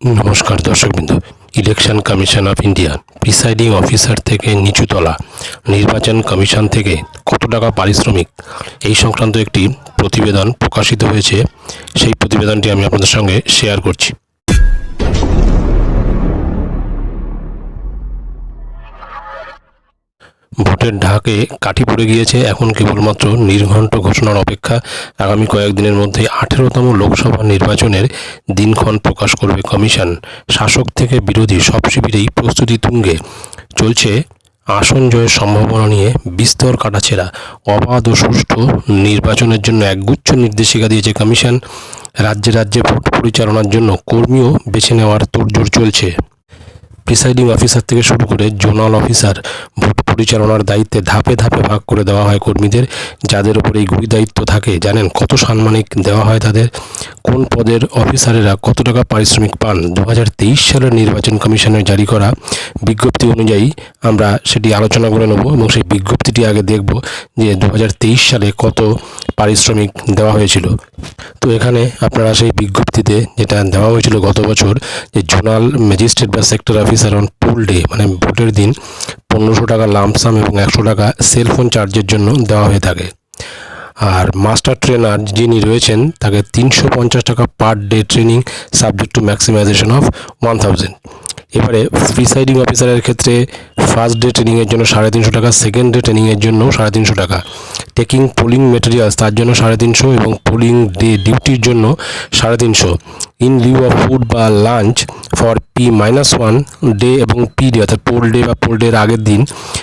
নমস্কার দর্শকবৃন্দ। Election commission of India presiding officer থেকে নিচুতলা, নির্বাচন কমিশন থেকে কত টাকা পারিশ্রমিক? এই সংক্রান্ত একটি প্রতিবেদন প্রকাশিত হয়েছে। সেই প্রতিবেদনটি আমি আপনাদের সঙ্গে শেয়ার করছি। ভোটের ঢাকে কাঠি পড়ে গিয়েছে। এখন কেবলমাত্র নির্ঘণ্ট ঘোষণার অপেক্ষা আগামী কয়েকদিনের মধ্যে আঠেরোতম লোকসভা নির্বাচনের দিনক্ষণ প্রকাশ করবে কমিশন। শাসক থেকে বিরোধী সব শিবিরেই প্রস্তুতি তুঙ্গে। চলছে আসন জয়ের সম্ভাবনা নিয়ে বিস্তর কাটাছেড়া। অবাধ ও সুষ্ঠু নির্বাচনের জন্য একগুচ্ছ নির্দেশিকা দিয়েছে কমিশন। রাজ্যে রাজ্যে ভোট পরিচালনার জন্য কর্মীও বেছে নেওয়ার তোড়জোড় চলছে। প্রিসাইডিং অফিসার থেকে শুরু করে জোনাল অফিসার ভোট পরিচালনার দায়িত্বে ধাপে ধাপে ভাগ করে দেওয়া হয় কর্মীদের, যাদের উপর এই গুরু দায়িত্ব থাকে। জানেন কত সাম্মানিক দেওয়া হয় তাদের? কোন পদের অফিসারেরা কত টাকা পারিশ্রমিক পান? দু হাজার তেইশ সালের নির্বাচন কমিশনের জারি করা বিজ্ঞপ্তি অনুযায়ী আমরা সেটি আলোচনা করে নেব এবং সেই বিজ্ঞপ্তিটি আগে দেখব যে দু হাজার তেইশ সালে কত পারিশ্রমিক দেওয়া হয়েছিল। তো এখানে আপনারা সেই বিজ্ঞপ্তিতে যেটা দেওয়া হয়েছিল গত বছর যে জোনাল ম্যাজিস্ট্রেট বা sector officer on poll day মানে ভোটের দিন পনেরোশো টাকা লামসাম এবং একশো টাকা সেলফোন চার্জের জন্য দেওয়া হয়ে থাকে। আর মাস্টার ট্রেনার যিনি রয়েছেন, তাকে তিনশো পঞ্চাশ টাকা per day training subject to maximization of one thousand এবারে প্রিসাইডিং অফিসারের ক্ষেত্রে ফার্স্ট ডে ট্রেনিংয়ের জন্য সাড়ে তিনশো টাকা সেকেন্ড ডে ট্রেনিংয়ের জন্য সাড়ে তিনশো টাকা। টেকিং পোলিং মেটেরিয়ালস তার জন্য সাড়ে তিনশো এবং পোলিং ডে ডিউটির জন্য সাড়ে তিনশো। ইন লিউ অফ ফুড বা lunch for P minus one day এবং পি ডে অর্থাৎ পোল ডে বা পোল ডের আগের দিন,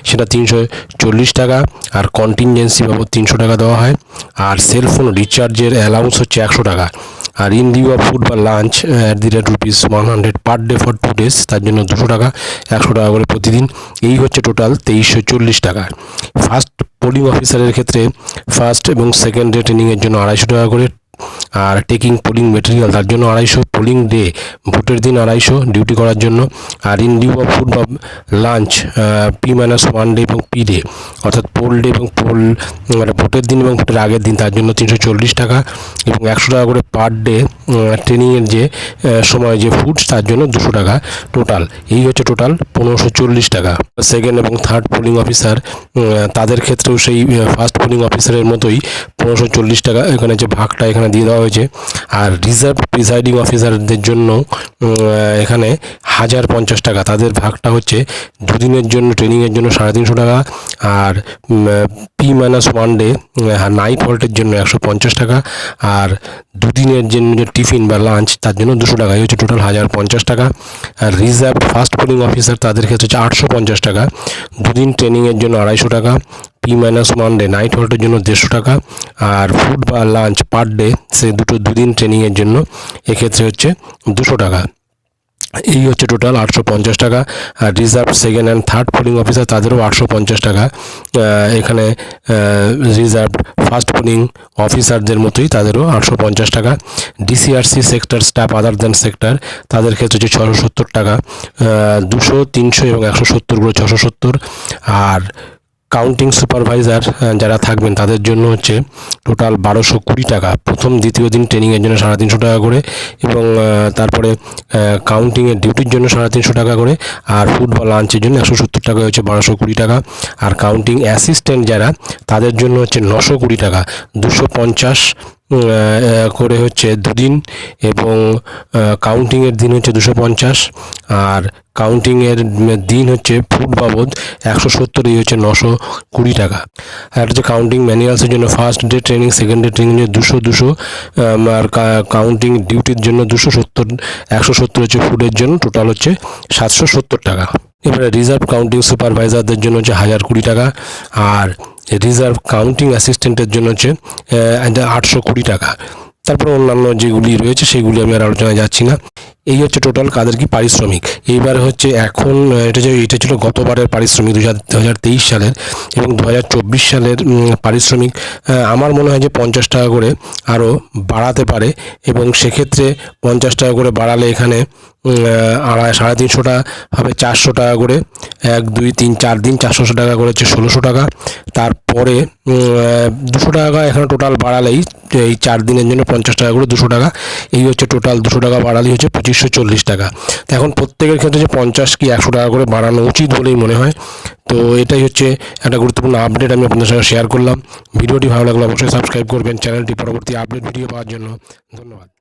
সেটা তিনশো চল্লিশ টাকা, আর কন্টিনজেন্সি বাবদ তিনশো টাকা দেওয়া হয়। আর সেলফোন রিচার্জের অ্যালাউন্স হচ্ছে একশো টাকা। আর ইন লিউ অফ ফুড বা lunch at the rate rupees one hundred per day for two days তার জন্য দুশো টাকা, একশো টাকা করে প্রতিদিন। এই হচ্ছে টোটাল তেইশশো চল্লিশ টাকা। ফার্স্ট পোলিং অফিসারের ক্ষেত্রে ফার্স্ট এবং সেকেন্ড ডে ট্রেনিংয়ের জন্য আড়াইশো টাকা করে আর টেকিং পোলিং মেটেরিয়াল তার জন্য আড়াইশো পোলিং ডে ভোটের দিন আড়াইশো ডিউটি করার জন্য। আর ইন লিউ অফ ফুড বা lunch P minus one day এবং পি ডে অর্থাৎ পোল ডে এবং পোল মানে ভোটের দিন এবং ভোটের আগের দিন, তার জন্য তিনশো চল্লিশ টাকা এবং একশো টাকা করে পার ডে ট্রেনিংয়ের যে সময় যে ফুডস তার জন্য দুশো টাকা টোটাল এই হচ্ছে টোটাল পনেরোশো চল্লিশ টাকা। সেকেন্ড এবং থার্ড পোলিং অফিসার তাদের ক্ষেত্রেও সেই ফার্স্ট পোলিং অফিসারের মতোই পনেরোশো চল্লিশ টাকা, এখানে যে ভাগটা এখানে দিয়ে দেওয়া হয়েছে। আর রিজার্ভ প্রিসাইডিং অফিসারদের জন্য এখানে হাজার পঞ্চাশ টাকা। তাদের ভাগটা হচ্ছে দুদিনের জন্য ট্রেনিংয়ের জন্য সাড়ে তিনশো টাকা। আর P minus one day night হল্টের জন্য একশো পঞ্চাশ টাকা। আর দুদিনের জন্য যে টিফিন বা লাঞ্চ তার জন্য দুশো টাকা। এই হচ্ছে টোটাল হাজার পঞ্চাশ টাকা। আর রিজার্ভ ফার্স্ট পোলিং অফিসার তাদের ক্ষেত্রে হচ্ছে আটশো পঞ্চাশ টাকা। দুদিন ট্রেনিংয়ের জন্য আড়াইশো টাকা। P minus one day night হল্টের জন্য দেড়শো টাকা আর ফুড বা লাঞ্চ পার ডে সে দুটো দুদিন ট্রেনিংয়ের জন্য এক্ষেত্রে হচ্ছে দুশো টাকা। এই হচ্ছে টোটাল আটশো পঞ্চাশ টাকা আর reserve second and third polling officer তাদেরও আটশো পঞ্চাশ টাকা। এখানে রিজার্ভ ফার্স্ট পোলিং অফিসারদের মতোই তাদেরও আটশো পঞ্চাশ টাকা। DCRC sector staff other than sector তাদের ক্ষেত্রে হচ্ছে ছশো সত্তর টাকা। দুশো, তিনশো এবং একশো সত্তর করে ছশো সত্তর। আর কাউন্টিং সুপারভাইজার যারা থাকবেন তাদের জন্য হচ্ছে টোটাল বারোশো কুড়ি টাকা। প্রথম, দ্বিতীয় দিন ট্রেনিংয়ের জন্য সাড়ে তিনশো টাকা করে এবং তারপরে কাউন্টিংয়ের ডিউটির জন্য সাড়ে তিনশো টাকা করে আর ফুড বা লাঞ্চের জন্য একশো সত্তর টাকা হচ্ছে বারোশো কুড়ি টাকা। আর কাউন্টিং অ্যাসিস্ট্যান্ট যারা, তাদের জন্য হচ্ছে নশো কুড়ি টাকা। দুশো পঞ্চাশ করে হচ্ছে দুদিন এবং কাউন্টিংয়ের দিন হচ্ছে দুশো পঞ্চাশ। আর কাউন্টিংয়ের দিন হচ্ছে ফুড বাবদ একশো সত্তর হচ্ছে নশো কুড়ি টাকা। আর হচ্ছে কাউন্টিং ম্যানুয়ালসের জন্য first day training second day training দুশো দুশো আর কাউন্টিং ডিউটির জন্য দুশো সত্তর, একশো সত্তর হচ্ছে ফুডের জন্য টোটাল হচ্ছে সাতশো সত্তর টাকা। এবারে রিজার্ভ কাউন্টিং সুপারভাইজারদের জন্য হচ্ছে হাজার কুড়ি টাকা। আর রিজার্ভ কাউন্টিং অ্যাসিস্ট্যান্টের জন্য হচ্ছে আটশো কুড়ি টাকা। তারপর অন্যান্য যেগুলি রয়েছে, সেগুলি আমি আর আলোচনায় যাচ্ছি না। এই হচ্ছে টোটাল কাদের কি পারিশ্রমিক। এইবার হচ্ছে এখন এটা যে, এটা ছিল গতবারের পারিশ্রমিক দু হাজার তেইশ সালের এবং দু হাজার চব্বিশ সালের পারিশ্রমিক। আমার মনে হয় যে পঞ্চাশ টাকা করে আরও বাড়াতে পারে এবং সেক্ষেত্রে পঞ্চাশ টাকা করে বাড়ালে এখানে আড়াই, সাড়ে তিনশোটা হবে, চারশো টাকা করে, এক, দুই, তিন, চার দিন চারশো টাকা করে হচ্ছে ষোলোশো টাকা। তারপরে দুশো টাকা এখানে টোটাল বাড়ালেই এই চার দিনের জন্য পঞ্চাশ টাকা করে দুশো টাকা। এই হচ্ছে টোটাল দুশো টাকা বাড়ালেই হচ্ছে পঁচিশশো চল্লিশ টাকা। তো এখন প্রত্যেকের ক্ষেত্রে যে পঞ্চাশ কি একশো টাকা করে বাড়ানো উচিত বলেই মনে হয়। তো এটাই হচ্ছে একটা গুরুত্বপূর্ণ আপডেট আমি আপনাদের সঙ্গে শেয়ার করলাম। ভিডিওটি ভালো লাগলে অবশ্যই সাবস্ক্রাইব করবেন। চ্যানেলটি পরবর্তী আপডেট ভিডিও পাওয়ার জন্য ধন্যবাদ।